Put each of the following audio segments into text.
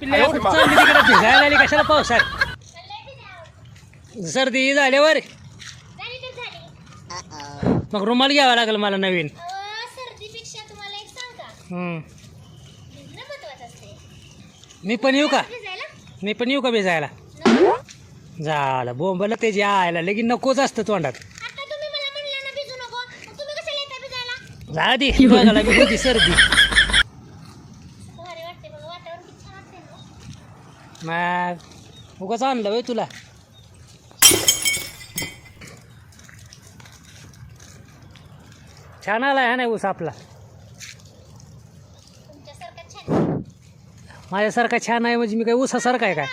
भिजायला आली कशाला पावसात? सर्दी झाल्यावर मग रुमाल घ्यावा लागेल मला नवीन. सर्दीपेक्षा तुम्हाला एक सांग का हम्म. भिजणं महत्वाचं असते मी पण येऊ का? मी पण येऊ का भिजायला. झालं बोंबला ते जे आयला. लगेच नकोच असतं तोंडात. आता तुम्ही मला म्हणलं ना भिजू नको मग तुम्ही कशाला येता भिजायला जा दे बघायला बी होती सर्दी भारी वाटते बघा वातावरण किती छान वाटते ना मग उगाच आणलं वय तुला. छान आला आहे ना ऊस आपला. माझ्यासारखा छान आहे म्हणजे मी काय ऊसासारखा आहे काय?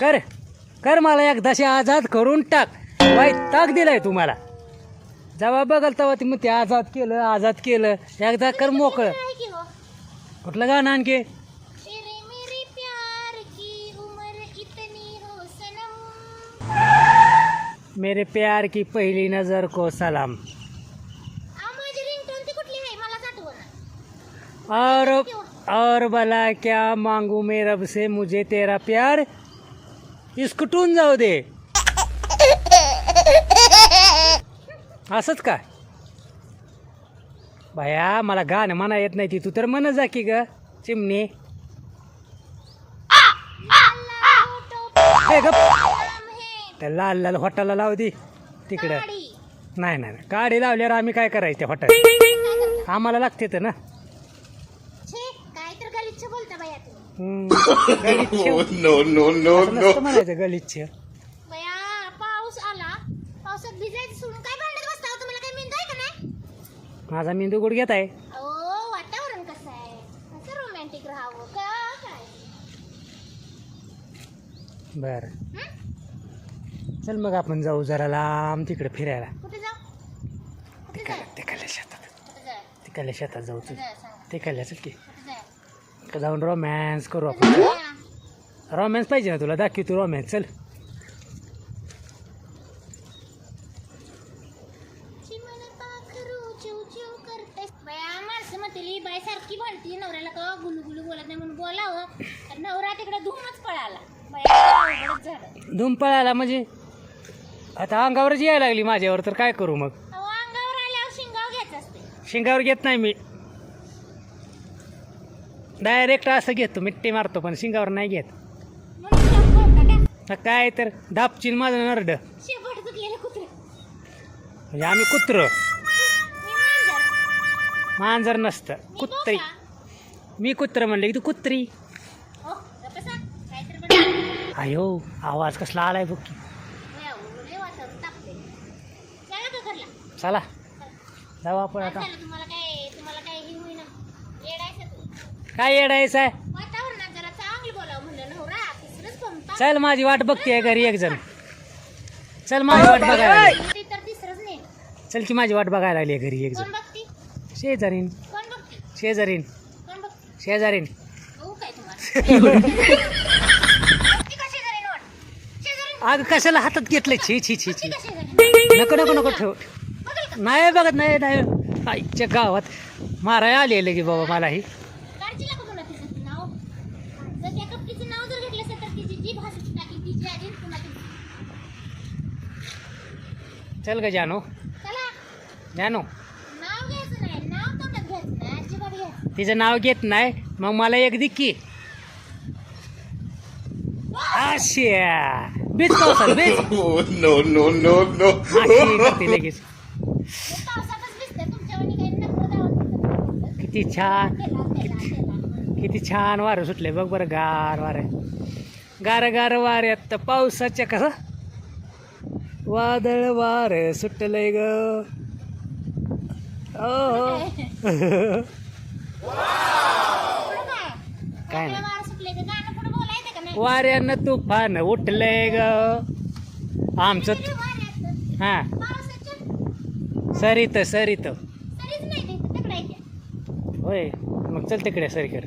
कर कर मला एकदाशी आजाद करून टाक. वाईट ताक दिलाय तुम्हाला. जेव्हा बघाल तेव्हा ती मग ते आजाद केलं आजाद केलं. एकदा कर मोकळं. हो? कुठलं गाणं आणखी? मेरे प्यार की पहिली नजर को सलाम। और और भला क्या मांगू मैं रब से? मुझे तेरा प्यार इसकुटून जाऊ दे। असंच काय बाया मला गाणं म्हणा येत नाही ती. तू तर म्हणत जा की ग चिमणी. हे गप. त्या लाल लाल हॉटेलला लाव दे. तिकडं. गाडी. नाही नाही नाही. गाडी लावल्यावर आम्ही काय करायचं हॉटेल आम्हाला लागते तर ना. छे काय तर गलिच्छ बोलता बाया तुम्ही. हम्म. गलिच्छ. no, no, no, असं नसतं म्हणायचं गलिच्छ. बया पाऊस आला. पावसात भिजायचं सोडून काय भांडत बसता? हो? तुम्हाला काय मेंदू आहे का नाही? माझा मेंदू गुडघ्यात आहे. अहो वातावरण कसं आहे? असं रोमॅन्टिक राहावं? का काय? बर. हं? चल मग आपण जाऊ जरा लांब तिकडे फिरायला. कुठे जाऊ? कुठे तिकडे जाय तिकडल्या शेतात. तिकडल्या शेतात जाऊ चल. तिकडल्या चल की. जाऊन रोमॅन्स करू आपण? रोमॅन्स पाहिजे ना तुला? दाखव तू रोमॅन्स चल. सारखी म्हणती नवऱ्याला का गुलू गुलू बोलत नाही म्हणून बोलावं. नवरा तिकडे धुमच पळाला. धूम पळायला म्हणजे? आता अंगावरच यायला लागली माझ्यावर तर काय करू मग? अहो अंगावर आल्यावर शिंगाव घ्यायचं असते शिंगावर घेत नाही मी. डायरेक्ट असं घेतो मिट्टी मारतो पण शिंगावर नाही घेत. म्हणून का? काय तर दापचीन माझं नरड. शेपट चुकलेलं कुत्र. म्हणजे आम्ही कुत्र. मी मांजर. मांजर नसतं. मी कुत्री. बोका. मी कुत्र म्हणलं की तू कुत्री. हो गप्प बसा. काहीतरी बडबड. आयो आवाज कसला आलाय बघ की बया, एवढे वातावरण तापते चला का घरला चला. जाऊ आपण काय आता तुम्हाला काय तुम्हाला काय हे होईना. येडायचं तुम्ही काय येडायचं आहे वातावरणात जरा चांगलं बोलावं म्हणलं नवरा तिसरंच पंपा चल माझी वाट बघते घरी एक जण. चल माझी वाट बघायला लागली. ते तर तिसरंच नाही. चल की माझी वाट बघायला लागली घरी एक कोण जण. बघती? शेजारीन. कोण बघती? शेजारीन. कोण बघती? शेजारीन. हो काय तुम्हाला. बघती का शेजारी नोट शेजारी अगं कशाला हातात घेतलंय? छी छी छी छी नको नको नको ठेव. का नाही बघत नाही नाही. आईच्या गावात माराय आलेलं की बाबा मला ही चल ग जानो. चला. जानो. तिचं नाव घेत नाही. मग मला एक दिक्की आशिया. no, no, no. अशी करते लगेच. किती छान किती छान वारं सुटले बघ बरं गार वारे गार गार वाऱ्यात पावसाच्या कसं? वादळ वार सुटलंय ग. काय नाही. वाऱ्यानं तुफान उठलंय ग. आमचं हां हा. ते तिकडे आहे त्या. होय मग चल तिकडे सरी कर